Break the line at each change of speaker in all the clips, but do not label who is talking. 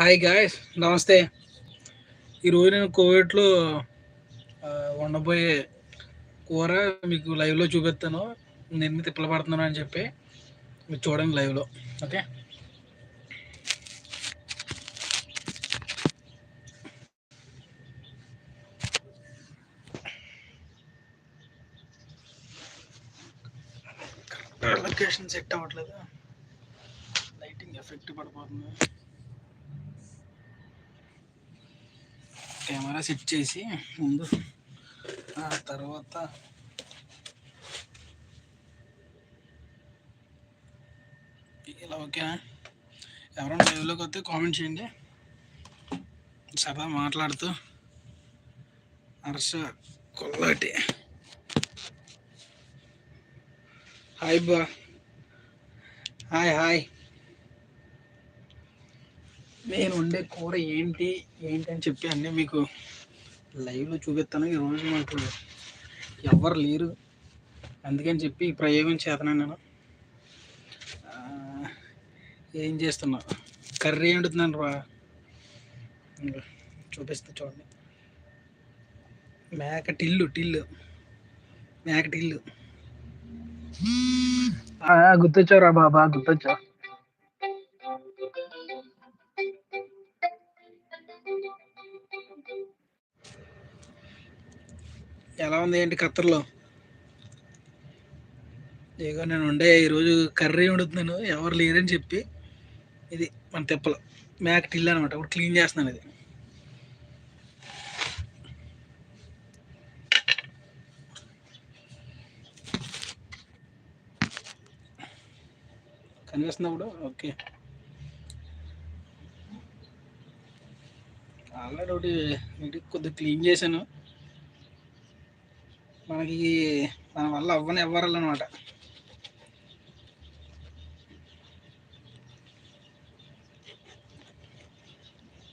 Hi guys నమస్తే. ఈరోజు నేను కోవిడ్లో వండబోయే కూర మీకు లైవ్లో చూపిస్తాను నేను తిప్పలు పడుతున్నాను అని చెప్పి మీరు చూడండి లైవ్లో ఓకే? లొకేషన్ సెట్ అవ్వట్లేదు? లైటింగ్ ఎఫెక్ట్ పడిపోతుంది. కెమెరా సెట్ చేసి ముందు ఆ తర్వాత ఇలా ఓకేనా ఎవరైనా లైవ్లోకి వస్తే కామెంట్ చేయండి. సరదా మాట్లాడుతూ హర్ష కొల్లాటి. హాయ్ బా. Hi hi. నేను వండే కూర ఏంటి ఏంటి అని చెప్పి అన్నీ మీకు లైవ్లో చూపిస్తాను. ఈరోజు మాకు ఎవరు లేరు. అందుకని చెప్పి ఈ ప్రయోగం చేతను నేను ఏం చేస్తున్నా? కర్రీ వండుతున్నాను రా. చూపిస్తా చూడండి. మేక టిల్లు టిల్లు. మేక టిల్లు. ఆ, గుర్తొచ్చావురా బాబా గుర్తొచ్చావు. ఎలా ఉంది ఏంటి ఖత్తర్లో? ఇదిగో నేను ఉండే ఈరోజు కర్రీ వండుతున్నాను ఎవరు లేరని చెప్పి ఇది మన తెప్పలు. మేక టిల్ అనమాట ఇప్పుడు క్లీన్ చేస్తున్నాను ఇది. కనిపిస్తున్నప్పుడు ఓకే. ఆల్రెడీ ఒకటి ఇంటికి కొద్దిగా క్లీన్ చేశాను. మనకి మన వల్ల అవ్వని ఎవ్వరాలన్నమాట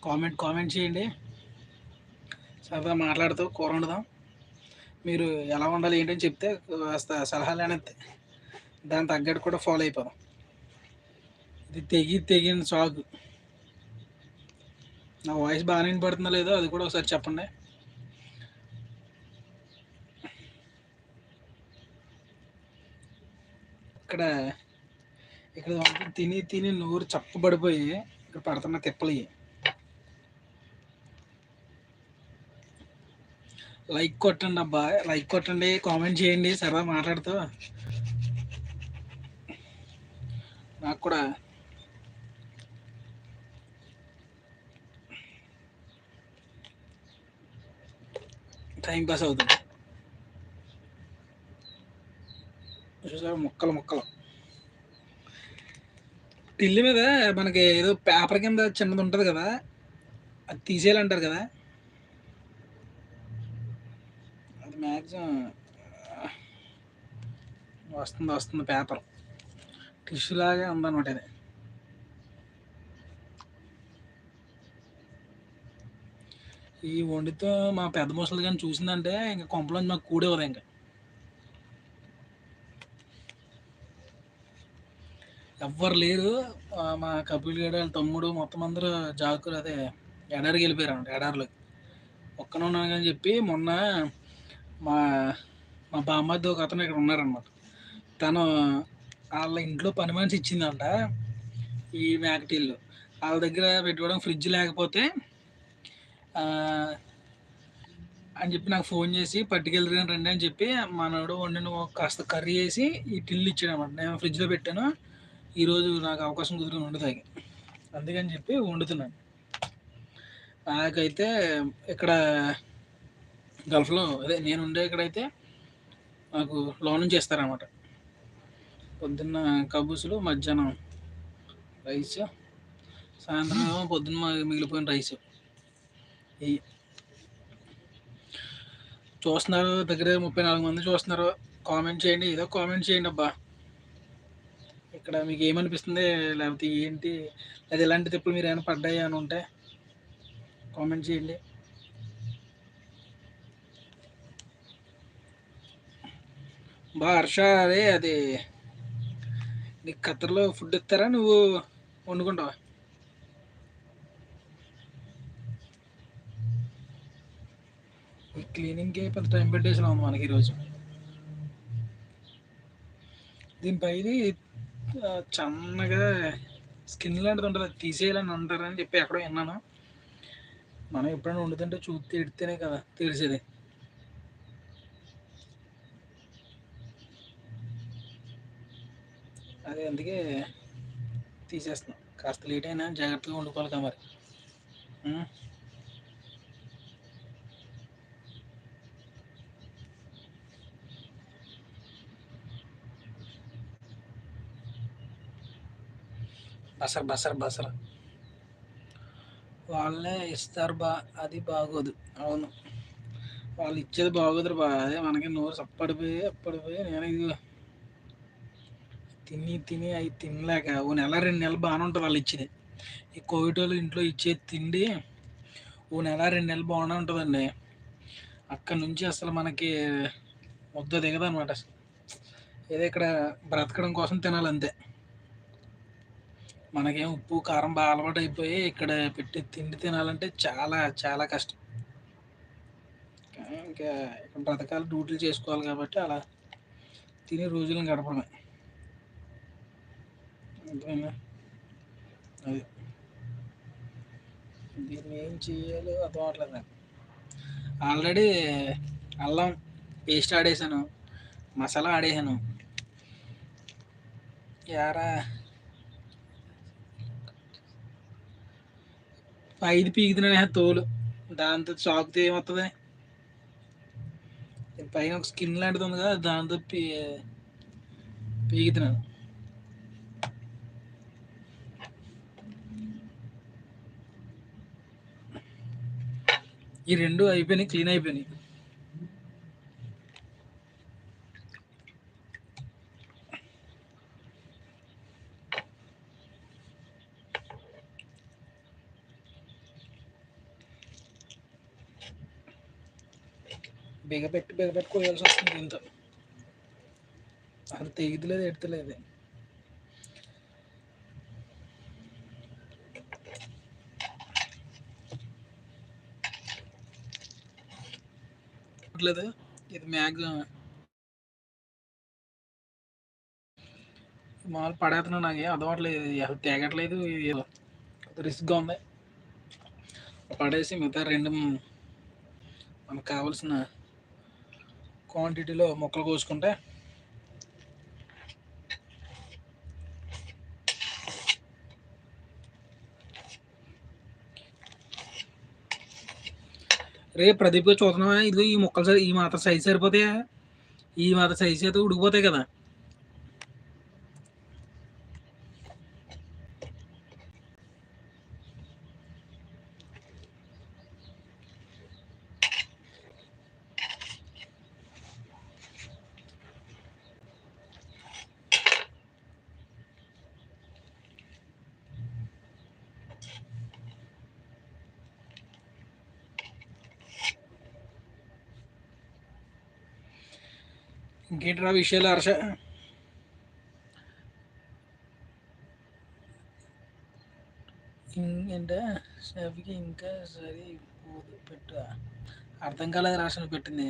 కామెంట్ కామెంట్ చేయండి. సరదా మాట్లాడుతూ కూర వండుదాం. మీరు ఎలా ఉండాలి ఏంటని చెప్తే కాస్త సలహాలు అనేది దాని తగ్గట్టు కూడా ఫాలో అయిపోదాం. ఇది తెగి తెగిన సాగు నా వాయిస్ బాగానే వినపడుతుందో లేదో అది కూడా ఒకసారి చెప్పండి. ఇక్కడ ఇక్కడ తిని తిని నోరు చప్పబడిపోయి ఇక్కడ పడుతున్న తిప్పలు లైక్ కొట్టండి అబ్బా లైక్ కొట్టండి కామెంట్ చేయండి సరదా మాట్లాడుతూ. నాకు కూడా టైం పాస్ అవుతుంది. చూసారా ముక్కలు ముక్కలు. టిల్లు మీద మనకి ఏదో పేపర్ కింద చిన్నది ఉంటుంది కదా అది తీసేయాలంటారు కదా. అది మ్యాక్సిమం వస్తుంది వస్తుంది పేపర్. టిష్యూ లాగే ఉందన్నమాట ఇది. ఈ వండితో మా పెద్ద ముసలి కానీ చూసిందంటే ఇంకా కొంపలోంచి మాకు కూడేవారు ఇంకా. ఎవ్వరు లేరు. మా కపిల్ గడ వాళ్ళ తమ్ముడు మొత్తం అందరూ జాకులు అదే ఎడారికి వెళ్ళిపోయారు అనమాట ఎడారిలోకి. ఒక్కనే ఉన్నాను అని చెప్పి మొన్న మా మా బామ్మద్ది ఒక అతను ఇక్కడ ఉన్నారనమాట తను వాళ్ళ ఇంట్లో పని మనిషి ఇచ్చిందంట ఈ మేకటీళ్ళు వాళ్ళ దగ్గర పెట్టుకోవడం ఫ్రిడ్జ్ లేకపోతే అని చెప్పి నాకు ఫోన్ చేసి పట్టుకెళ్ళి రండి అని చెప్పి మనోడు వండిన కాస్త కర్రీ వేసి ఈ టిల్లు ఇచ్చాడు అనమాట నేను ఫ్రిడ్జ్లో పెట్టాను. ఈరోజు నాకు అవకాశం కుదిరి వండుతాయి అందుకని చెప్పి వండుతున్నాను. నాకైతే ఇక్కడ గల్ఫ్లో అదే నేను ఉండే ఇక్కడైతే నాకు లోన్ నుంచి ఇస్తారన్నమాట పొద్దున్న కబూసులు మధ్యాహ్నం రైస్ సాయంత్రం ఏమో పొద్దున్న మిగిలిపోయిన రైస్. ఈ చూస్తున్నారు దగ్గర ముప్పై నాలుగు మంది చూస్తున్నారు. కామెంట్ చేయండి ఏదో కామెంట్ చేయండి అబ్బా. ఇక్కడ మీకు ఏమనిపిస్తుంది? లేకపోతే ఏంటి? లేదా ఇలాంటి తిప్పులు మీరు ఏమైనా పడ్డాయి అని ఉంటే కామెంట్ చేయండి. బా హర్ష అదే అది నీకు ఖతర్లో ఫుడ్ ఇస్తారా? నువ్వు వండుకుంటావా? క్లీనింగ్కే పెద్ద టైం పెట్టేసిన మనకి ఈరోజు. దీనిపై చన్నగా స్కిన్ లాంటిది ఉంటుంది అది తీసేయాలని అంటారని చెప్పి ఎక్కడో విన్నాను. మనం ఎప్పుడైనా వండుతుంటే చూసి తిడితేనే కదా తెలిసేది. అది అందుకే తీసేస్తున్నాం. కాస్త లేట్ అయినా జాగ్రత్తగా వండుకోవాలి కదా మరి. బసర్ బసర్ బసర్. వాళ్ళే ఇస్తారు బా అది బాగోదు. అవును. వాళ్ళు ఇచ్చేది బాగోదు బా అదే మనకి నోరు సప్పడిపోయి అప్పడిపోయి నేను ఇది తిని తిని అవి తినలేక ఓ నెల రెండు నెలలు బాగానే ఉంటుంది వాళ్ళు ఇచ్చేది. ఈ కోవిడ్ వాళ్ళు ఇంట్లో ఇచ్చే తిండి ఓ నెల రెండు నెలలు బాగానే ఉంటుందండి. అక్కడ నుంచి అసలు మనకి ముద్ద దిగదు అనమాట ఏదో ఇక్కడ బ్రతకడం కోసం తినాలంతే. మనకేం ఉప్పు కారం బాగా అలవాటు అయిపోయి ఇక్కడ పెట్టి తిండి తినాలంటే చాలా చాలా కష్టం. ఇంకా ఇక్కడ బ్రతకాలి డ్యూటీలు చేసుకోవాలి కాబట్టి అలా తినే రోజులను గడపడమే. అది. దీన్ని ఏం చేయాలో అర్థం అవట్లేదు ఆల్రెడీ అల్లం పేస్ట్ ఆడేసాను మసాలా ఆడేసాను. యారా ఐదు పీకుతున్నా తోలు. దాంతో చాకుతో ఏమవుతుంది పైన ఒక స్కిన్ లాంటిది ఉంది కదా దాంతో పీ పీకుతున్నాను. ఈ రెండు అయిపోయినాయి క్లీన్ అయిపోయినాయి. బిగపెట్టి బిగపెట్టి కోయాల్సి వస్తుంది దీంతో. అది తెగితలేదు ఎడతలేదు. లేదు ఇది మ్యాక్సిమం మామూలు పడేస్తున్నాను నాకు ఏం అసలు తెగట్లేదు ఇది రిస్క్గా ఉంది. పడేసి మిగతా రెండు మనకు కావాల్సిన క్వాంటిటీలో మొక్కలు కోసుకుంటే రే ప్రదీప్ చూస్తున్నావా? ఇది ఈ మొక్కలు ఈ మాత్రం సైజు సరిపోతాయా? ఈ మాత్రం సైజు అయితే ఉడికిపోతాయి కదా. ఇంకేంట్రా విషయాలు హర్ష అంటే షాఫీకి ఇంకా సరి పెట్టు అర్థం కాలేదు రాసిన పెట్టింది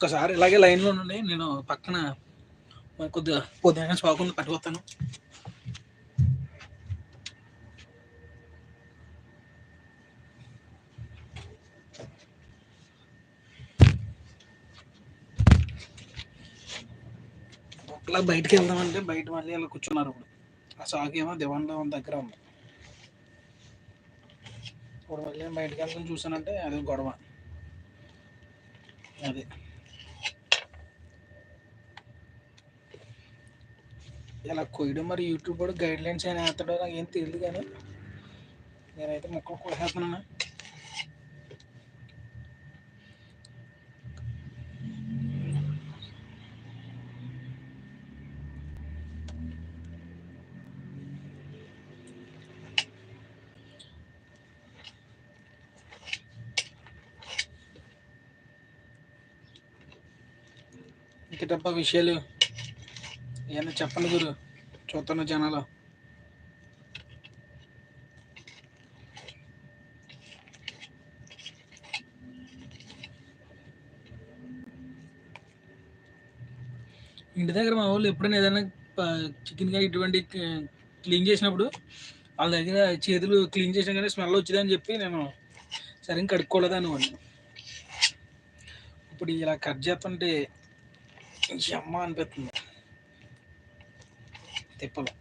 ఒక్కసారి ఇలాగే లైన్లో నుండి నేను పక్కన కొద్దిగా పొద్దున స్వాకుండా పట్టుకొస్తాను ఒకలా బయటకు వెళ్దామంటే బయట మళ్ళీ అలా కూర్చున్నారు ఇప్పుడు. ఆ సాగు ఏమో దివాన్లో దగ్గర ఉంది. ఇప్పుడు మళ్ళీ బయటకు వెళ్తాను చూసానంటే అది గొడవ. అది. ఇలా కొయ్యడం. మరి యూట్యూబ్ కూడా గైడ్ లైన్స్ అయినా వేస్తాడో నాకు ఏం తెలియదు కానీ నేనైతే మొక్కలు కోసేస్తున్నాను. ఇంకా తప్ప విషయాలు. ఏమన్నా చెప్పండి గురు. చూస్తున్న జనాలు. ఇంటి దగ్గర మా వాళ్ళు ఎప్పుడైనా ఏదైనా చికెన్ కానీ ఇటువంటి క్లీన్ చేసినప్పుడు వాళ్ళ దగ్గర చేతులు క్లీన్ చేసినా కానీ స్మెల్ వచ్చిందని చెప్పి నేను సరిగ్గా కడుక్కోలేదు అనుకోండి ఇప్పుడు ఇలా కట్ చేస్తుంటే అమ్మ అనిపిస్తుంది. తిప్పలు.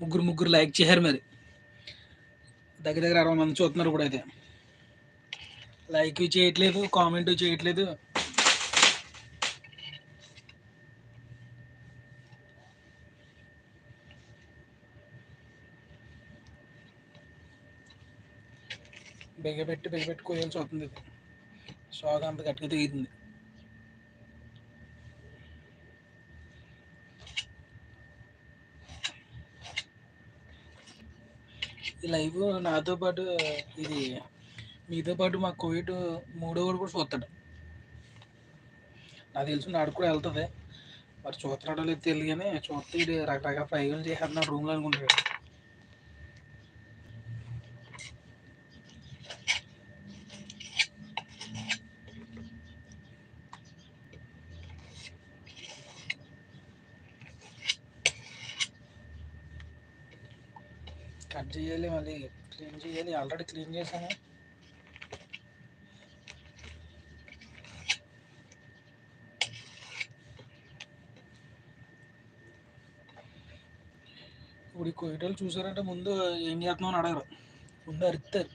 ముగ్గురు ముగ్గురు లైక్ చేశారు మరి. దగ్గర దగ్గర అరవై మంది చూస్తున్నారు కూడా అయితే లైక్ చేయట్లేదు కామెంట్ చేయట్లేదు. బిగబెట్టి బిగబెట్టి కోయాల్సి వస్తుంది ఇది. సోగా అంత గట్టిగా తెగుతుంది. ఈ లైవ్ నాతో పాటు ఇది మీతో పాటు మా కోవిడ్ మూడో వాడు కూడా చూస్తాడు. నాకు తెలిసి నాడు కూడా వెళ్తుంది. మరి చూస్తున్నాడో లేదు తెలియగానే చూస్తే ఇది రకరకాల ప్రయోగాలు చేసేస్తున్నాడు రూమ్లో అనుకుంటాడు కట్ చేయాలి మళ్ళీ. క్లీన్ చేయాలి. ఆల్రెడీ క్లీన్ చేశాను. ఇప్పుడు ఈ కోయిటోళ్ళు చూసారంటే ముందు ఏం చేస్తున్నావు అని అడగరు. ముందు అరుతారు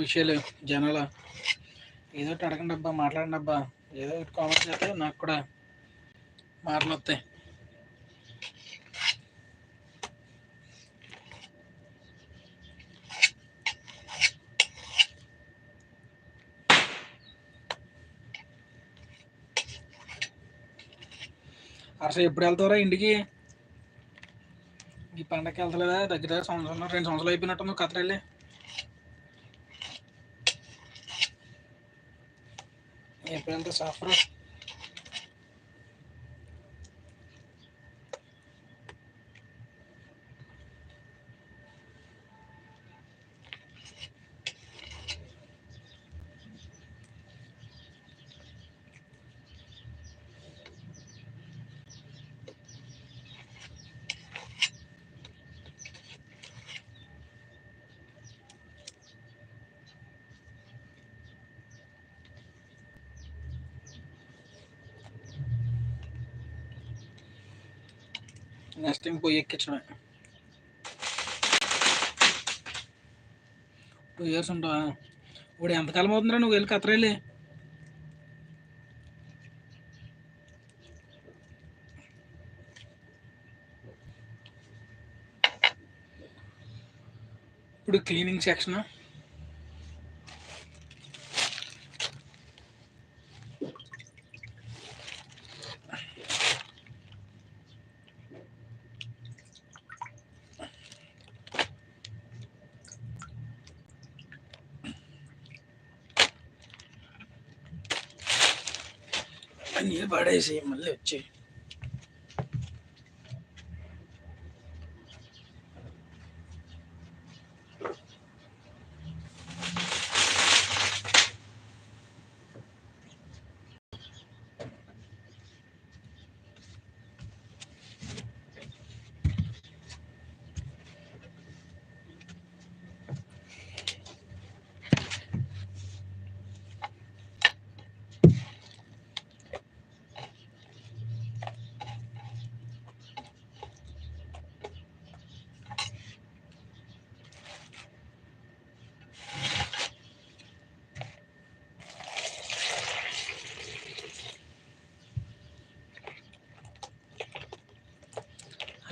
విషయాలు జనాల ఏదో ఒకటి అడగండి అబ్బా మాట్లాడండి అబ్బా. ఏదో ఒకటి కామెంట్ చేస్తే నాకు కూడా మాటలు వస్తాయి. అసలు ఎప్పుడు వెళ్తారా ఇంటికి? ఈ పండగకి వెళ్తలేదా? దగ్గర సంవత్సరం రెండు సంవత్సరాలు అయిపోయినట్టు కథరెళ్ళి esperando esa. నెక్స్ట్ టైం పోయి ఎక్కించడమే. టూ ఇయర్స్ ఉంటావా? ఇప్పుడు ఎంతకాలం అవుతుందిరా నువ్వు వెళ్ళి కత్తరెళ్ళి ఇప్పుడు క్లీనింగ్ సెక్షన్ నీళ్ళు పడేసి మళ్ళీ వచ్చి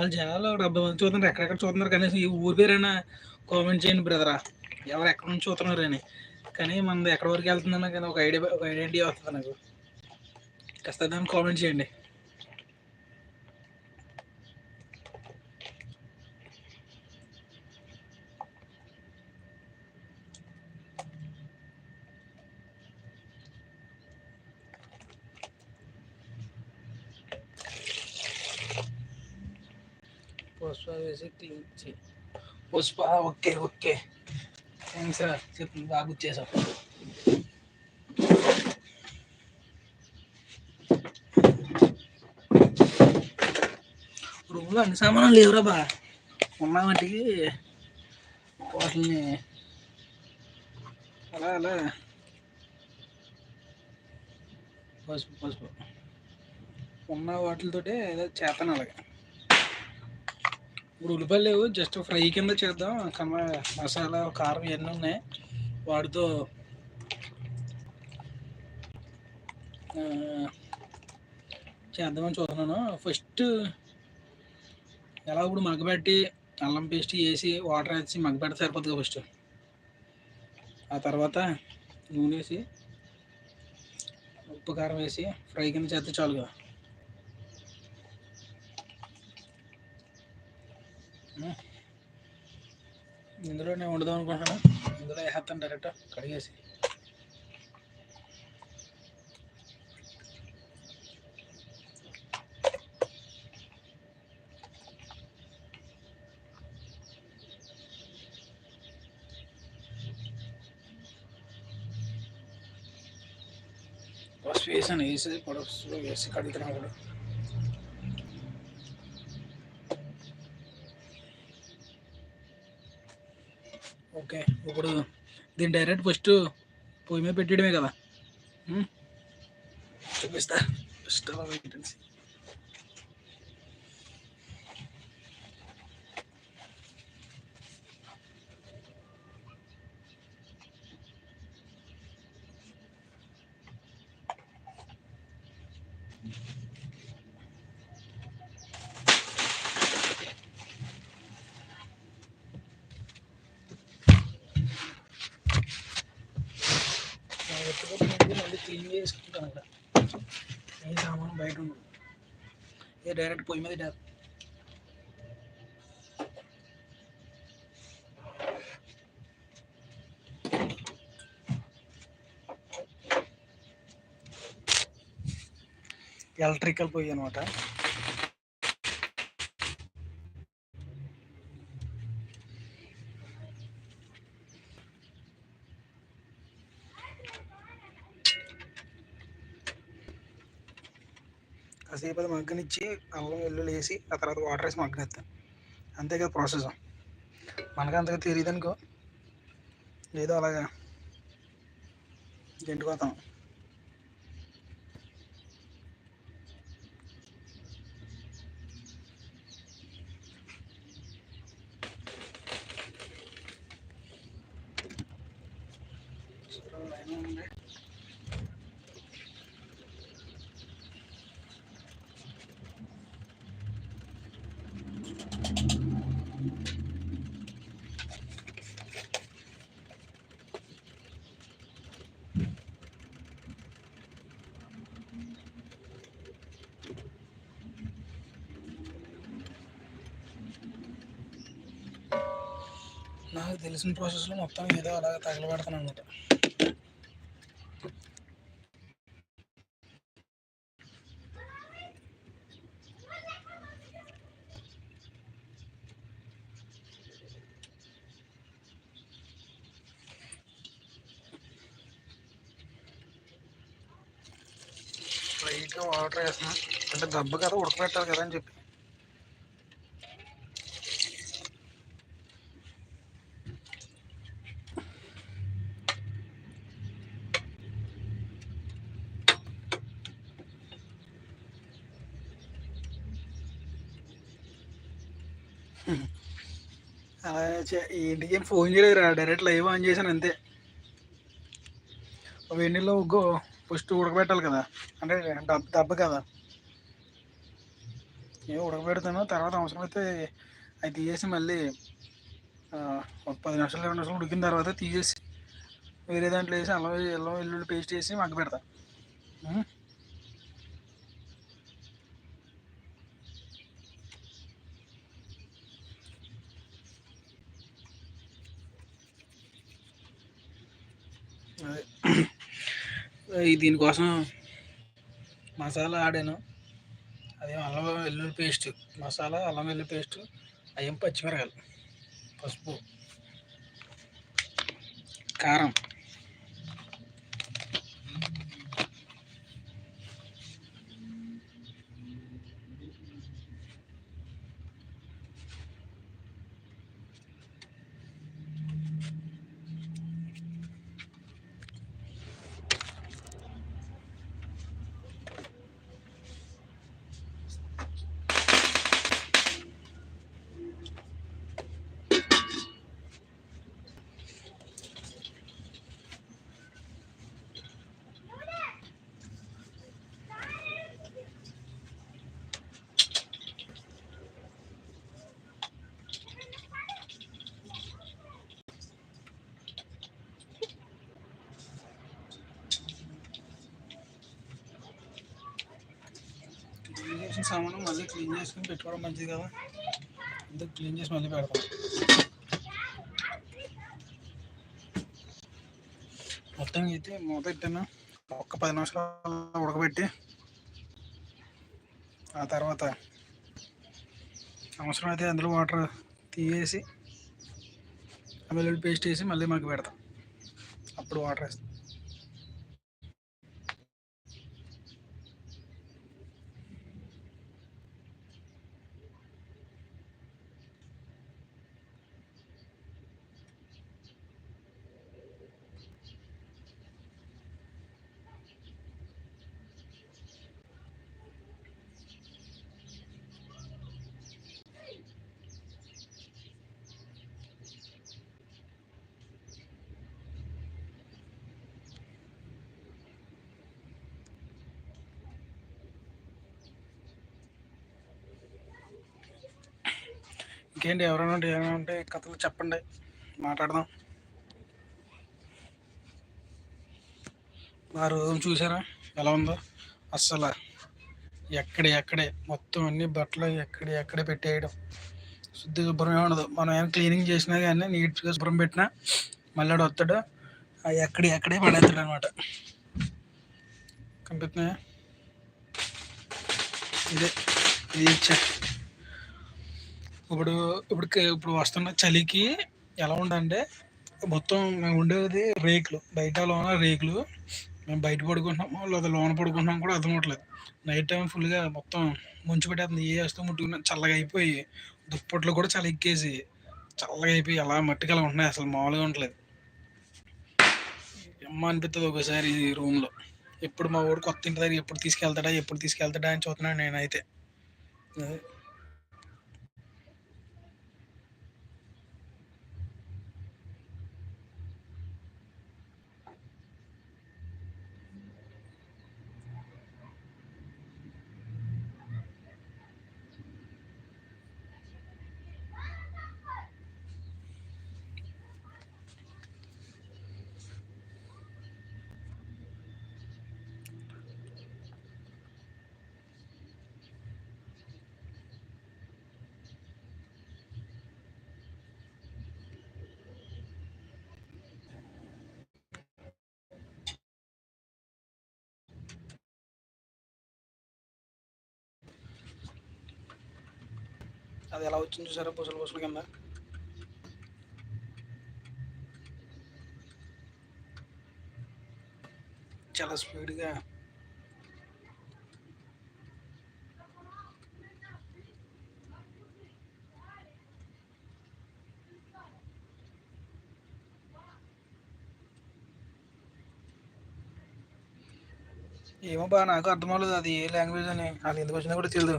వాళ్ళు జనాలు డెబ్బై మంది చూస్తున్నారు. ఎక్కడెక్కడ చూస్తున్నారు? కనీసం ఈ ఊరి పేరైనా కామెంట్ చేయండి బ్రదరా ఎవరు ఎక్కడ నుంచి చూస్తున్నారు అని. కానీ మనది ఎక్కడి వరకు వెళ్తుందన్న కానీ ఒక ఐడియా ఒక ఐడెంటిటీ వస్తుంది నాకు. కాస్త దాన్ని కామెంట్ చేయండి. Pushpa Pushpa okay okay. Thanks రా చెప్పు బాగా చేసావు. రూమ్లో అన్ని సామానం లేవురా బా. ఉన్న వాటికి వాటిని అలా అలా. పసుపు పసుపు. ఉన్న వాటితోటే ఏదో చేస్తాను అలాగే. ఇప్పుడు ఉల్లిపాయలు లేవు. జస్ట్ ఫ్రై కింద చేద్దాం. కమ మసాలా కారం ఇవన్నీ ఉన్నాయి. వాటితో చేద్దామని చూస్తున్నాను. ఫస్ట్ ఎలా ఇప్పుడు మగ్గబెట్టి అల్లం పేస్ట్ వేసి వాటర్ వేసి మగ్గబెడితే సరిపోతుంది ఫస్ట్. ఆ తర్వాత నూనె వేసి ఉప్పు కారం వేసి ఫ్రై కింద చేస్తే చాలుగా కదా ఉమ్. ఇందులో నేను వండుదాం అనుకుంటున్నాను ఇందులో వేసేస్తాను డైరెక్ట్ కడిగేసి. ఫస్ట్ వేసాను వేసి పసుపు వేసి కడుగుతున్నాను కూడా. ఓకే. ఇప్పుడు దీన్ని డైరెక్ట్ ఫస్ట్ పొయ్యి మీద పెట్టడమే కదా? చూపిస్తా. ఫస్ట్ అలా పెట్టేసి నా మళ్ళీ క్లీన్ చేసుకుంటాను అక్కడ ఏ సామాను బయట ఉండదు ఏ డైరెక్ట్ పొయ్యి మీద డ్యాప్ ఎలక్ట్రికల్ పొయ్యి అనమాట. కాసేపు అది మగ్గనిచ్చి అల్లం వెల్లుల్లి వేసి ఆ తర్వాత వాటర్ వేసి మగ్గనిస్తాను అంతే కదా ప్రాసెస్ మనకు అంతగా తెలియదు అనుకో. ఏదో అలాగా. గెంటుకోతాం సరే, నాకు తెలిసిన ప్రాసెస్లో మొత్తం ఏదో అలాగ తగలబెడతాను అనమాట లైట్గా వాటర్ వేస్తున్నా. అంటే దెబ్బ కదా ఉడకబెట్టాలి కదా అని చెప్పి అలా చే- ఇంటికి ఏం ఫోన్ చేయలేదు డైరెక్ట్ లైవ్ ఆన్ చేశాను అంతే. వెన్నీళ్ళు ఉగ్గు ఫస్ట్ ఉడకబెట్టాలి కదా అంటే డబ్బు దెబ్బ కదా. ఏ ఉడకబెడతాను తర్వాత అవసరం అయితే అవి తీసేసి మళ్ళీ ఒక పది నిమిషాలు ఇరవై నిమిషాలు ఉడికిన తర్వాత తీసేసి వేరే దాంట్లో వేసి అల్లం అల్లం వెల్లుల్లి పేస్ట్ వేసి మగ్గ పెడతా దీనికోసం మసాలా ఆడాను. అదే అల్లం వెల్లుల్లి పేస్ట్ మసాలా అల్లం వెల్లుల్లి పేస్ట్ అయ్యం పచ్చిమిరకాయలు పసుపు కారం. చేసిన సామాను మళ్ళీ క్లీన్ చేసుకుని పెట్టుకోవడం మంచిది కదా. అందుకు క్లీన్ చేసి మళ్ళీ పెడతాం. మొత్తం అయితే మూత పెట్టాను. ఒక్క పది నిమిషాలు ఉడకబెట్టి ఆ తర్వాత అవసరం అయితే అందులో వాటర్ తీసేసి వెల్లుల్లి పేస్ట్ వేసి మళ్ళీ మనకి పెడతాం. అప్పుడు వాటర్ వేస్తాం. ఇంకేంటి ఎవరైనా ఉంటే ఏమైనా ఉంటే కథలు చెప్పండి. మాట్లాడదాం. మా రూమ్ చూసారా? ఎలా ఉందో? అస్సలు ఎక్కడే ఎక్కడే మొత్తం అన్ని బట్టలు ఎక్కడే ఎక్కడే పెట్టేయడం. శుద్ధి శుభ్రం ఉండదు. మనం ఏమైనా క్లీనింగ్ చేసినా కానీ నీట్గా శుభ్రం పెట్టినా మళ్ళీ వస్తాడు ఎక్కడే ఎక్కడే పడేస్తాడు అనమాట కనిపిస్తున్నాయా? ఇదే ఇది ఇచ్చా ఇప్పుడు ఇప్పుడు ఇప్పుడు వస్తున్న చలికి ఎలా ఉందంటే మొత్తం మేము ఉండేది రేకులు. బయట లోన రేకులు. మేము బయట పడుకుంటున్నాము లేదా లోన పడుకుంటున్నాం కూడా అర్థం నైట్ టైం ఫుల్గా మొత్తం ముంచి పెట్టేస్తుంది ఏ వేస్తూ ముట్టుకున్నా చల్లగా అయిపోయి దుప్పట్లు కూడా చలి ఎక్కేసి చల్లగా అయిపోయి అలా మట్టికలా ఉంటున్నాయి. అసలు మామూలుగా ఉండలేదు ఎమ్మ అనిపిస్తుంది ఒకసారి ఈ రూమ్లో. ఎప్పుడు మా ఊరు కొత్త ఇంటి దగ్గర ఎప్పుడు తీసుకెళ్తాడా ఎప్పుడు తీసుకెళ్తాడా అని చూస్తున్నాను నేనైతే. అది ఎలా వచ్చింది చూసారా? పుసలు పుసలు కింద. చాలా స్పీడ్గా. ఏమో బా నాకు అర్థం అవ్వలేదు అది ఏ లాంగ్వేజ్ అని. అది ఎందుకు వచ్చినా కూడా తెలియదు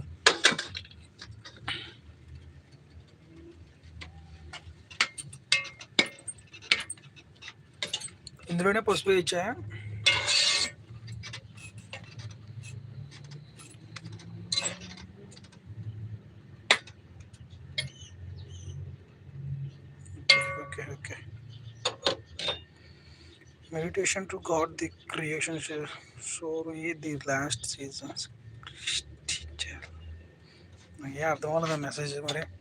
इंद्र ने पुष्प इच्छा है। Meditation to God the creation so ये द लास्ट सीज़न ये अर्थम मेसेज मैं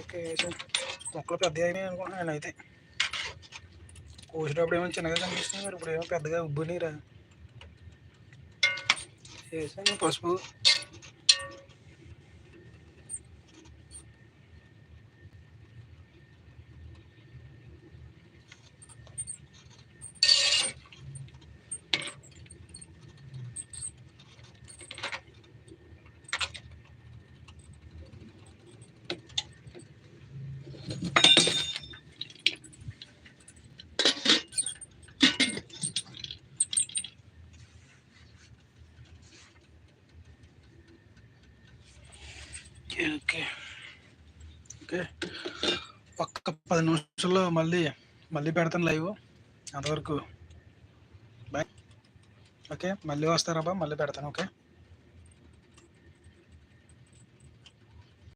ఓకే ఓకే వేసాను మొక్కలు పెద్ద అయినాయి అనుకుంటున్నాను అయితే కోసినప్పుడు ఏమో చిన్నగా కనిపిస్తుంది మరి ఇప్పుడు ఏమో పెద్దగా ఉబ్బునీరా వేసాను పసుపు ఓకే ఓకే ఓకే ఒక్క పది నిమిషాల్లో మళ్ళీ మళ్ళీ పెడతాను లైవ్. అంతవరకు. బాయ్ ఓకే మళ్ళీ వస్తారా మళ్ళీ పెడతాను ఓకే